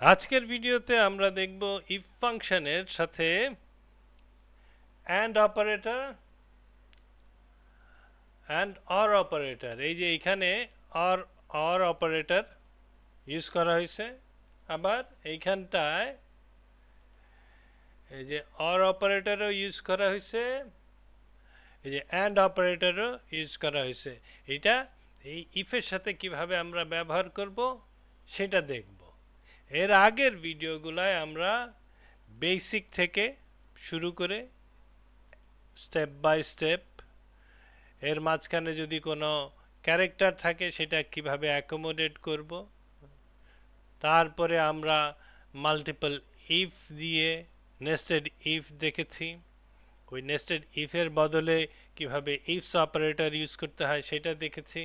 আজকের ভিডিওতে আমরা দেখব ইফ ফাংশনের সাথে and operator and or operator এই যে এখানে অর অর অপারেটর ইউজ করা হয়েছে। আবার এইখানটায় এই যে অর অপারেটরও ইউজ করা হয়েছে। এই যে অ্যান্ড অপারেটরও ইউজ করা হয়েছে। এটা এই ইফের সাথে কীভাবে আমরা ব্যবহার করব, সেটা দেখব। এর আগের ভিডিওগুলায় আমরা বেসিক থেকে শুরু করে স্টেপ বাই স্টেপ এর মাঝখানে যদি কোনো ক্যারেক্টার থাকে সেটা কীভাবে অ্যাকোমোডেট করব, তারপরে আমরা মাল্টিপল ইফ দিয়ে নেস্টেড ইফ দেখেছি। ওই নেস্টেড ইফের বদলে কীভাবে ইফস অপারেটর ইউজ করতে হয় সেটা দেখেছি।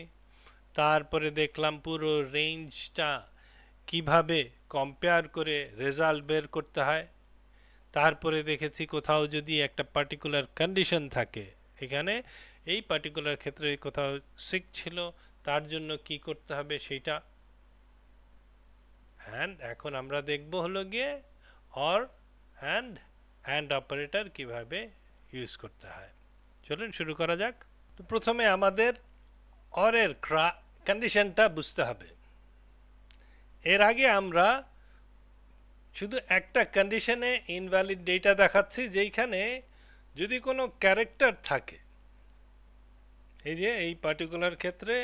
তারপরে দেখলাম পুরো রেঞ্জটা কীভাবে কম্পেয়ার করে রেজাল্ট বের করতে হয়? তারপরে দেখেছি কোথাও যদি একটা পার্টিকুলার কন্ডিশন থাকে, এখানে এই পার্টিকুলার ক্ষেত্রে কোথাও সিক ছিল, তার জন্য কি করতে হবে সেটা? অ্যান্ড এখন আমরা দেখব হলো গিয়ে অর অ্যান্ড অ্যান্ড অপারেটর কীভাবে ইউজ করতে হয়। চলুন শুরু করা যাক। তো প্রথমে আমাদের অরের ক্রা কন্ডিশনটা বুঝতে হবে। এর আগে আমরা শুধু একটা কন্ডিশনে ইনভ্যালিড ডেটা দেখাচ্ছি, যেইখানে যদি কোনো ক্যারেক্টার থাকে, এই যে এই পার্টিকুলার ক্ষেত্রে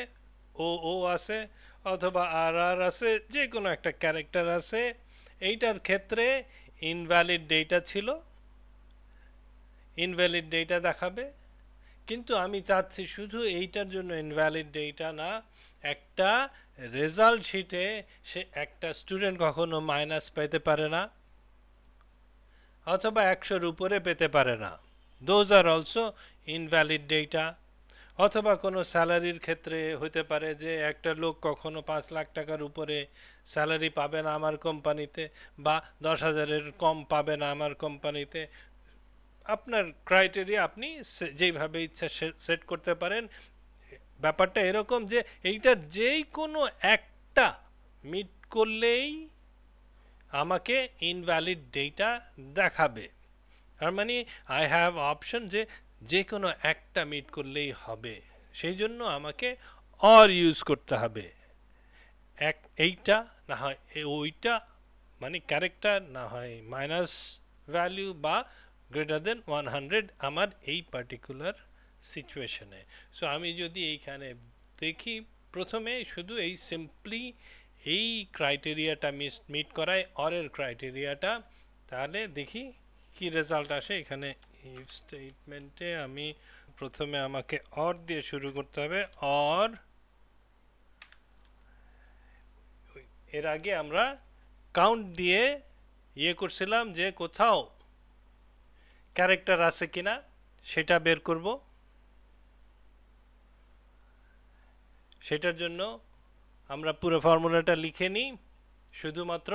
ও ও আছে অথবা আর আর আছে যে কোনো একটা ক্যারেক্টার আছে, এইটার ক্ষেত্রে ইনভ্যালিড ডেটা ছিল ইনভ্যালিড ডেটা দেখাবে। কিন্তু আমি চাচ্ছি শুধু এইটার জন্য ইনভ্যালিড ডেটা না একটা রেজাল্ট শিটে সে একটা স্টুডেন্ট কখনো মাইনাস পেতে পারে না, অথবা একশোর উপরে পেতে পারে না। Those are also invalid data অথবা কোনো স্যালারির ক্ষেত্রে হতে পারে যে একটা লোক কখনো পাঁচ লাখ টাকার উপরে স্যালারি পাবে না আমার কোম্পানিতে, বা দশ হাজারের কম পাবে না আমার কোম্পানিতে। আপনার ক্রাইটেরিয়া আপনি যেইভাবে ইচ্ছা সেট করতে পারেন ব্যাপারটা এরকম যে এইটার যেই কোনো একটা মিট করলেই আমাকে ইনভ্যালিড ডেটা দেখাবে। তার মানে আই হ্যাভ অপশন যে যে কোনো একটা মিট করলেই হবে। সেই জন্য আমাকে অর ইউজ করতে হবে। এক এইটা না হয় ওইটা মানে ক্যারেক্টার না হয় মাইনাস ভ্যালু বা গ্রেটার দেন ওয়ান হান্ড্রেড আমার এই পার্টিকুলার সিচুয়েশনে সো আমি যদি এইখানে দেখি, প্রথমে শুধু এই সিম্পলি এই ক্রাইটেরিয়াটা মিস মিট করায় অরের ক্রাইটেরিয়াটা তাহলে দেখি কি রেজাল্ট আসে। এখানে ইফ স্টেটমেন্টে আমি প্রথমে আমাকে অর দিয়ে শুরু করতে হবে অর এর আগে আমরা কাউন্ট দিয়ে ইয়ে করছিলাম যে কোথাও ক্যারেক্টার আছে কিনা, সেটা বের করব। সেটার জন্য আমরা পুরো ফর্মুলাটা লিখে নিই। শুধুমাত্র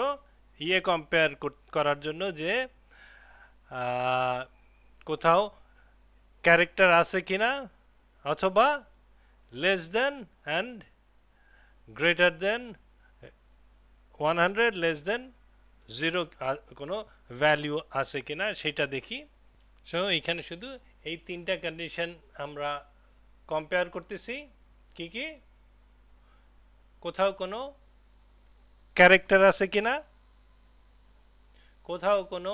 ইয়ে কম্পেয়ার করার জন্য যে কোথাও ক্যারেক্টার আছে কি না অথবা less than and greater than one hundred less than zero কোনো ভ্যালিউ আছে কি না সেটা দেখি। সো এখানে শুধু এই তিনটা কন্ডিশন আমরা কম্পেয়ার করতেছি। কি কি? কোথাও কোনো ক্যারেক্টার আছে কিনা কোথাও কোনো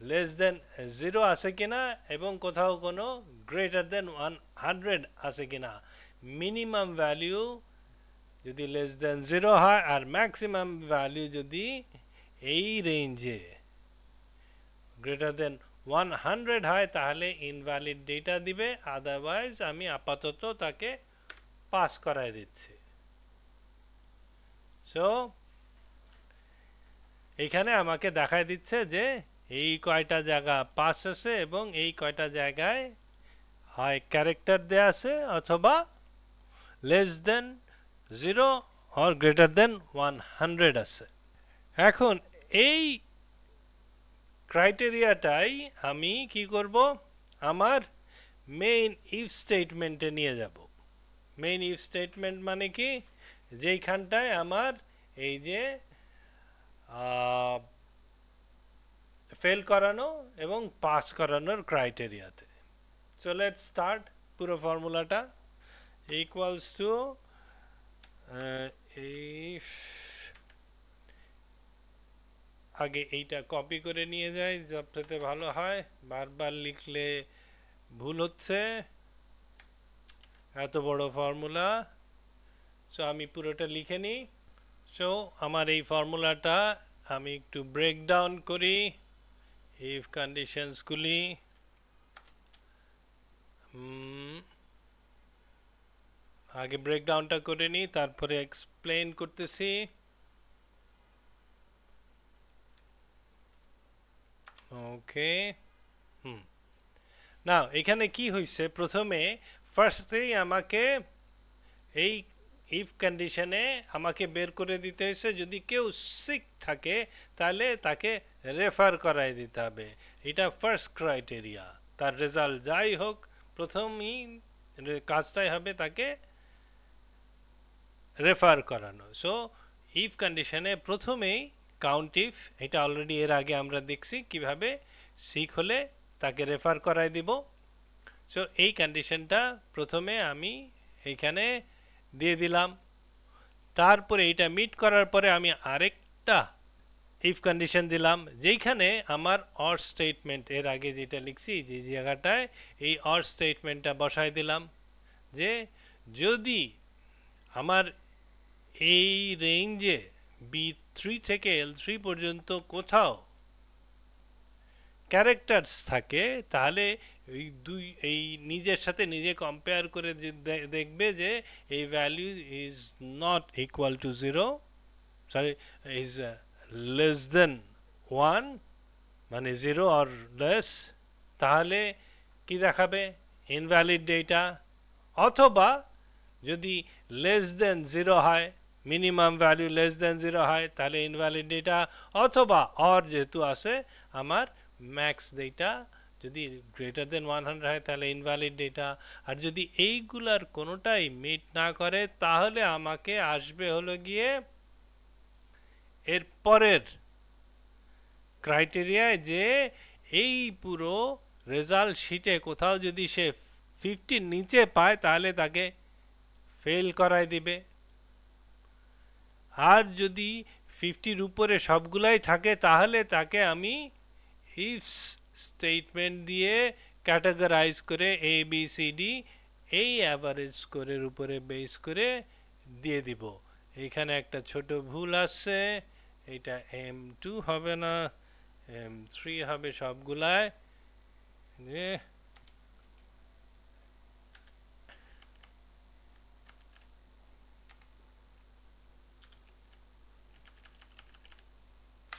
লেস দেন জিরো আছে কিনা এবং কোথাও কোনো গ্রেটার দেন ওয়ান হান্ড্রেড আছে কিনা মিনিমাম ভ্যালিউ যদি লেস দেন জিরো হয় আর ম্যাক্সিমাম ভ্যালিউ যদি এই রেঞ্জে গ্রেটার দেন ওয়ান হান্ড্রেড হয়, তাহলে ইনভ্যালিড ডেটা দিবে। আদারওয়াইজ আমি আপাতত তাকে পাস করায় দিচ্ছি। সো এখানে আমাকে দেখায় দিচ্ছে যে এই কয়টা জায়গা পাস আছে এবং এই কয়টা জায়গায় হয় ক্যারেক্টার দেয়া আছে অথবা less than zero or greater than one hundred আছে। এখন এই ক্রাইটেরিয়াটাই আমি কি করব? আমার মেইন ইফ স্টেটমেন্টে নিয়ে যাব। মেইন ইফ স্টেটমেন্ট মানে কি? যেইখানটায় আমার এই যে ফেল করানো এবং পাস করানোর ক্রাইটেরিয়াতে সো লেট স্টার্ট পুরো ফর্মুলাটা ইকুয়ালস টু ইফ আগে এইটা কপি করে নিয়ে যাই সবচেয়ে ভালো হয়। বারবার লিখলে ভুল হচ্ছে। এত বড় ফর্মুলা সো আমি পুরোটা লিখে নিই। সো আমার এই ফর্মুলাটা আমি একটু ব্রেক ডাউন করি ইফ কন্ডিশনসগুলি আগে ব্রেকডাউনটা করে নিই, তারপরে এক্সপ্লেন করতেছি। ওকে হুম। না এখানে কি হয়েছে প্রথমে ফার্স্টেই আমাকে এই ইফ কন্ডিশনে আমাকে বের করে দিতে হয়েছে, যদি কেউ সিক থাকে, তাহলে তাকে রেফার করাই দিতে হবে। এটা ফার্স্ট ক্রাইটেরিয়া তার রেজাল্ট যাই হোক, প্রথমই কাজটাই হবে তাকে রেফার করানো। সো ইফ কন্ডিশনে প্রথমেই কাউন্ট ইফ এটা অলরেডি এর আগে আমরা দেখছি, কীভাবে সিক হলে তাকে রেফার করাই দিব। সো এই কন্ডিশনটা প্রথমে আমি এইখানে দিয়ে দিলাম। তারপরে এইটা মিট করার পরে আমি আরেকটা ইফ কন্ডিশন দিলাম, যেইখানে আমার অর স্টেটমেন্ট এর আগে যেটা লিখছি, যে জায়গাটায় এই অর স্টেটমেন্টটা বসাই দিলাম, যে যদি আমার এই রেঞ্জে বি থ্রি থেকে এল থ্রি পর্যন্ত কোথাও ক্যারেক্টার্স থাকে, তাহলে এই দুই, এই নিজের সাথে নিজে কম্পেয়ার করে দেখবে যে এই value is not equal to zero sorry is less than one মানে জিরো অর লেস তাহলে কি দেখাবে? ইনভ্যালিড ডেটা অথবা যদি লেস দেন জিরো হয় minimum value less than zero হয়, তাহলে ইনভ্যালিড ডেটা অথবা অর যেহেতু আছে, আমার ম্যাক্স ডেটা যদি গ্রেটার দেন ওয়ান হান্ড্রেড হয় তাহলে ইনভ্যালিড ডেটা আর যদি এইগুলার কোনোটাই মিট না করে, তাহলে আমাকে আসবে হলো গিয়ে এর পরের ক্রাইটেরিয়ায় যে এই পুরো রেজাল্ট শিটে কোথাও যদি সে ফিফটির নিচে পায়, তাহলে তাকে ফেল করায় দিবে। আর যদি ফিফটির উপরে সবগুলাই থাকে, তাহলে তাকে আমি ইফ স্টেটমেন্ট দিয়ে ক্যাটাগরাইজ করে এ বি সি ডি এই অ্যাভারেজ স্কোরের উপরে বেস করে দিয়ে দিব। এখানে একটা ছোট ভুল আছে এটা এম টু হবে না এম থ্রি হবে সবগুলায়। যে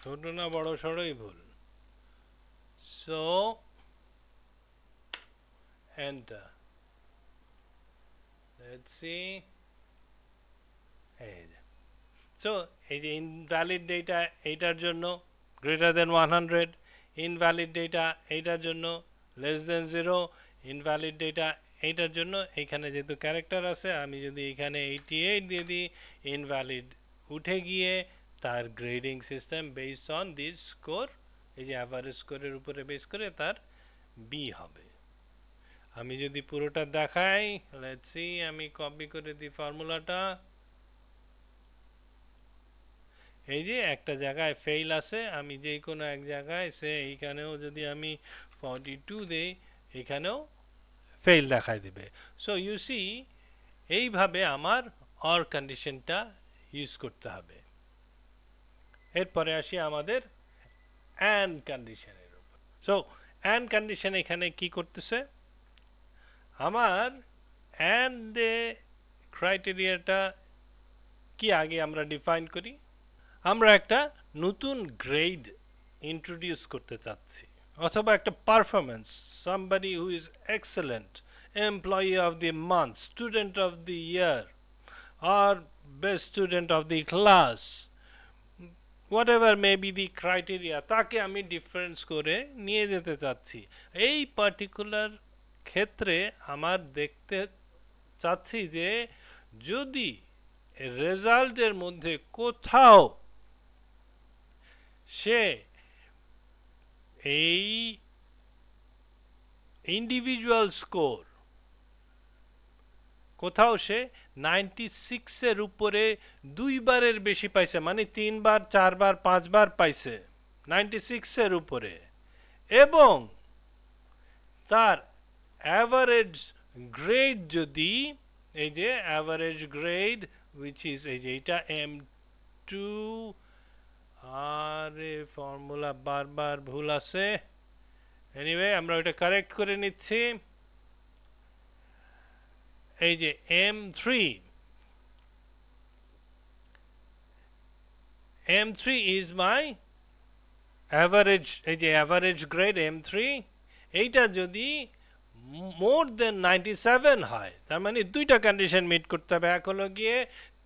ছোট না বড় সড়ই ভুল। So enter. Let's see. So এই যে ইনভ্যালিড ডেটা এইটার জন্য greater than one hundred invalid data এইটার জন্য less than zero invalid data এইটার জন্য এইখানে যেহেতু ক্যারেক্টার আছে, আমি যদি এখানে এইটি এইট দিয়ে দিই ইনভ্যালিড উঠে গিয়ে তার grading system based on this score এই যে অ্যাভারেজ স্কোরের উপরে বেস করে তার বি হবে। আমি যদি পুরোটা দেখাই লেটস আমি কপি করে দিই ফর্মুলাটা এই যে একটা জায়গায় ফেল আছে, আমি যে কোনো এক জায়গায় সে এইখানেও যদি আমি ফর্টি টু দিই, এখানেও ফেল দেখাই দেবে। সো ইউ সি এইভাবে আমার অর কন্ডিশনটা ইউজ করতে হবে। এরপরে আসি আমাদের অ্যান্ড কন্ডিশনের উপর। সো অ্যান্ড কন্ডিশন এখানে কি করতেছে? আমার অ্যান্ড ক্রাইটেরিয়াটা কি আগে আমরা ডিফাইন করি? আমরা একটা নতুন গ্রেড ইন্ট্রোডিউস করতে চাচ্ছি, অথবা একটা performance somebody who is excellent employee of the month student of the year R best student of the class whatever may be the the criteria তাকে আমি ডিফারেন্স করে নিয়ে যেতে চাচ্ছি। এই পার্টিকুলার ক্ষেত্রে আমার দেখতে চাচ্ছি যে, যদি রেজাল্টের মধ্যে কোথাও সে এই ইন্ডিভিজুয়াল স্কোর কোথাও সে নাইনটি সিক্সের উপরে দুইবারের বেশি পাইছে মানে তিনবার, চারবার, পাঁচবার পাইছে নাইনটি সিক্সের উপরে। এবং তার অ্যাভারেজ গ্রেড যদি, এই যে অ্যাভারেজ গ্রেড উইচ ইজ এই যে এটা এম টু আর আরে ফর্মুলা বারবার ভুল আছে। এনিওয়ে আমরা ওইটা কারেক্ট করে নিচ্ছি। এই যে M three M three is my average এই যে অ্যাভারেজ গ্রেড এম থ্রি, এইটা যদি মোর দেন নাইনটি সেভেন হয়, তার মানে দুইটা কন্ডিশন মিট করতে হবে। এক হলো গিয়ে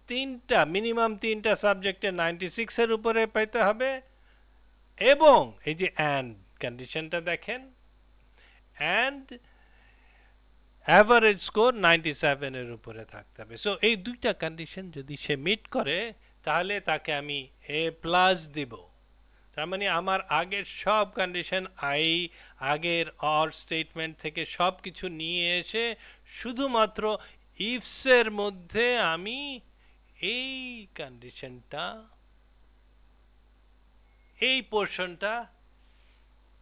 তিনটা মিনিমাম তিনটা সাবজেক্টে নাইনটি সিক্সের উপরে পেতে হবে। এবং এই যে অ্যান্ড কন্ডিশনটা দেখেন অ্যান্ড অ্যাভারেজ স্কোর নাইনটি সেভেনের উপরে থাকতে হবে। সো এই দুইটা কন্ডিশন যদি সে মিট করে, তাহলে তাকে আমি এ প্লাস দিব। তার মানে আমার আগের সব কন্ডিশন আই আগের অর স্টেটমেন্ট থেকে সব কিছু নিয়ে এসে শুধুমাত্র ইফসের মধ্যে আমি এই কন্ডিশনটা এই পোর্শনটা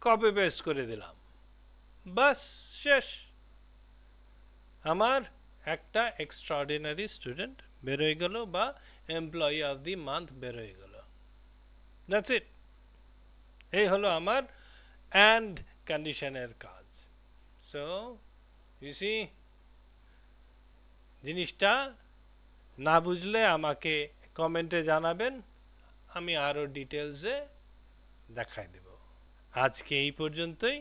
কপি পেস্ট করে দিলাম। বাস, শেষ। আমার একটা এক্সট্রাঅর্ডিনারি স্টুডেন্ট বেরোয় গেল বা এমপ্লয়ি অফ দি মান্থ বেরোয় গেল। দ্যাটস ইট এই হলো আমার অ্যান্ড কন্ডিশনের কাজ। সো ইউসি জিনিসটা না বুঝলে আমাকে কমেন্টে জানাবেন, আমি আরও ডিটেলসে দেখাই দেব। আজকে এই পর্যন্তই।